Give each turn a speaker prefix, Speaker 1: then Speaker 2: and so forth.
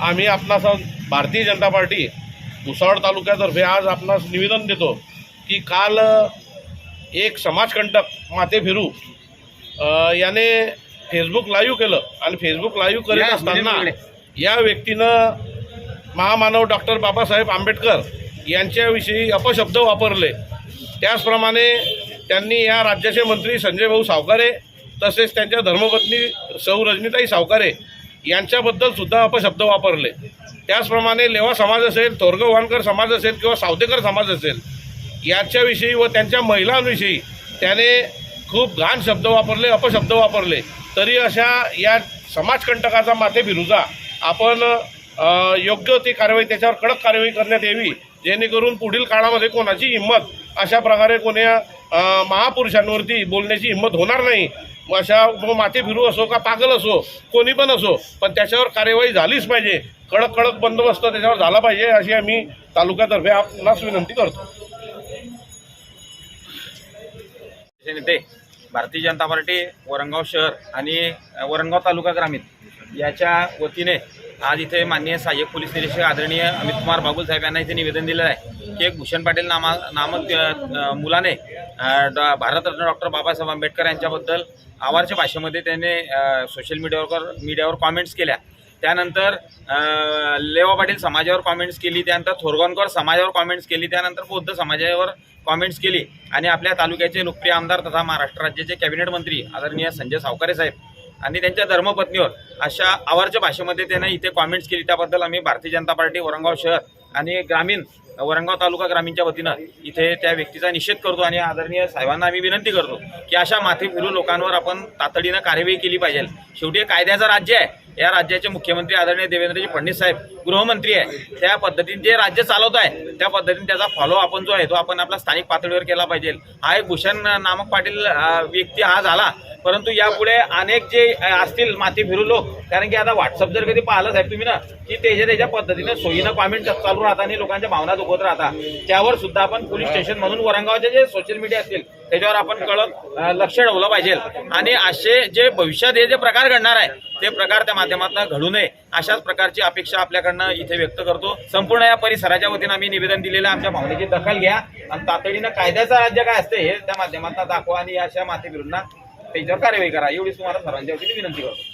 Speaker 1: आम्ही आपणास भारतीय जनता पार्टी भुसावळ तालुक्यातर्फे आज आपणास निवेदन देतो की काल एक समाजकंटक माते फिरू याने फेसबुक लाईव्ह केलं आणि फेसबुक लाईव्ह करीत असताना या व्यक्तीनं महामानव डॉक्टर बाबासाहेब आंबेडकर यांच्याविषयी अपशब्द वापरले. त्याचप्रमाणे त्यांनी या राज्याचे मंत्री संजय भाऊ सावकारे तसेच त्यांच्या धर्मपत्नी सौ रजनीताई सावकारे यांच्याबद्दल सुद्धा अपशब्द वापरले. त्याचप्रमाणे लेवा समाज असेल थोरगवानकर समाज असेल किंवा सावतेकर समाज असेल याच्याविषयी व त्यांच्या महिलांविषयी त्याने खूप घाण शब्द वापरले अपशब्द वापरले. तरी अशा या समाजकंटकाचा माथे फिरूचा आपण योग्य ती कारवाई त्याच्यावर कडक कारवाई करण्यात यावी जेणेकरून पुढील काळामध्ये कोणाची हिंमत अशा प्रकारे कोण्या महापुरुषांवरती बोलण्याची हिंमत होणार नाही अशा मग माथे असो का पागल असो कोणी पण असो पण त्याच्यावर कार्यवाही झालीच पाहिजे. कडक कडक बंदोबस्त त्याच्यावर झाला पाहिजे अशी आम्ही तालुक्यातर्फे आपणास विनंती करतो.
Speaker 2: नेते भारतीय जनता पार्टी वरंगाव शहर आणि वरंगाव तालुका ग्रामीण याच्या वतीने आज इथे माननीय सहाय्यक पोलीस निरीक्षक आदरणीय अमित कुमार बागुल साहेब यांना इथे निवेदन दिलेलं आहे की एक भूषण पाटील नामा नामक मुलाने भारतरत्न डॉक्टर बाबासाहेब आंबेडकर यांच्याबद्दल आवारच्या भाषेमध्ये त्याने सोशल मीडियावर मीडियावर कॉमेंट्स केल्या. त्यानंतर लेवा पाटील समाजावर कॉमेंट्स केली त्यानंतर थोरगोनकर समाजावर कॉमेंट्स केली त्यानंतर बौद्ध समाजावर कॉमेंट्स केली. आणि आपल्या तालुक्याचे लोकप्रिय आमदार तथा महाराष्ट्र राज्याचे कॅबिनेट मंत्री आदरणीय संजय सावकारे साहेब. आणि त्यांच्या धर्मपत्नीवर अशा आवारच्या भाषेमध्ये त्यांना इथे कॉमेंट्स केली. त्याबद्दल आम्ही भारतीय जनता पार्टी वरंगाव शहर आणि ग्रामीण वरंगाव तालुका ग्रामीणच्या वतीनं इथे त्या व्यक्तीचा निषेध करतो आणि आदरणीय साहेबांना आम्ही विनंती करतो की अशा माथे फिरू लोकांवर आपण तातडीनं कार्यवाही केली पाहिजे. शेवटी कायद्याचं राज्य आहे. या राज्याचे मुख्यमंत्री आदरणीय देवेंद्रजी फडणवीस साहेब गृहमंत्री आहे. त्या पद्धतीने जे राज्य चालवत आहे त्या पद्धतीने त्याचा फॉलो आपण जो आहे तो आपण आपल्या स्थानिक पातळीवर केला पाहिजे. हा एक भूषण नामक पाटील व्यक्ती हा झाला. परंतु यापुढे अनेक जे असतील माती फिरू लोक कारण की आता व्हॉट्सअप जर कधी पाहिलं साहेब तुम्ही ना की त्याच्या त्याच्या पद्धतीने सोयीनं कॉमेंट चालू राहतात आणि लोकांच्या भावना दुखवत राहतात त्यावर सुद्धा आपण पोलीस स्टेशन म्हणून वरंगावचे जे सोशल मीडिया असतील त्याच्यावर आपण कळत लक्ष ठेवलं पाहिजे. आणि असे जे भविष्यात हे जे प्रकार घडणार आहे ते प्रकार त्या माध्यमातून घडू नये अशाच प्रकारची अपेक्षा आपल्याकडनं इथे व्यक्त करतो. संपूर्ण या परिसराच्या वतीनं आम्ही निवेदन दिलेलं आमच्या भावनेची दखल घ्या. आणि तातडीनं कायद्याचं राज्य काय असते हे त्या माध्यमातून दाखवा आणि अशा माथेविरूंना त्याच्यावर कार्यवाही करा. एवढीच तुम्हाला सर्वांच्या वतीने विनंती करतो.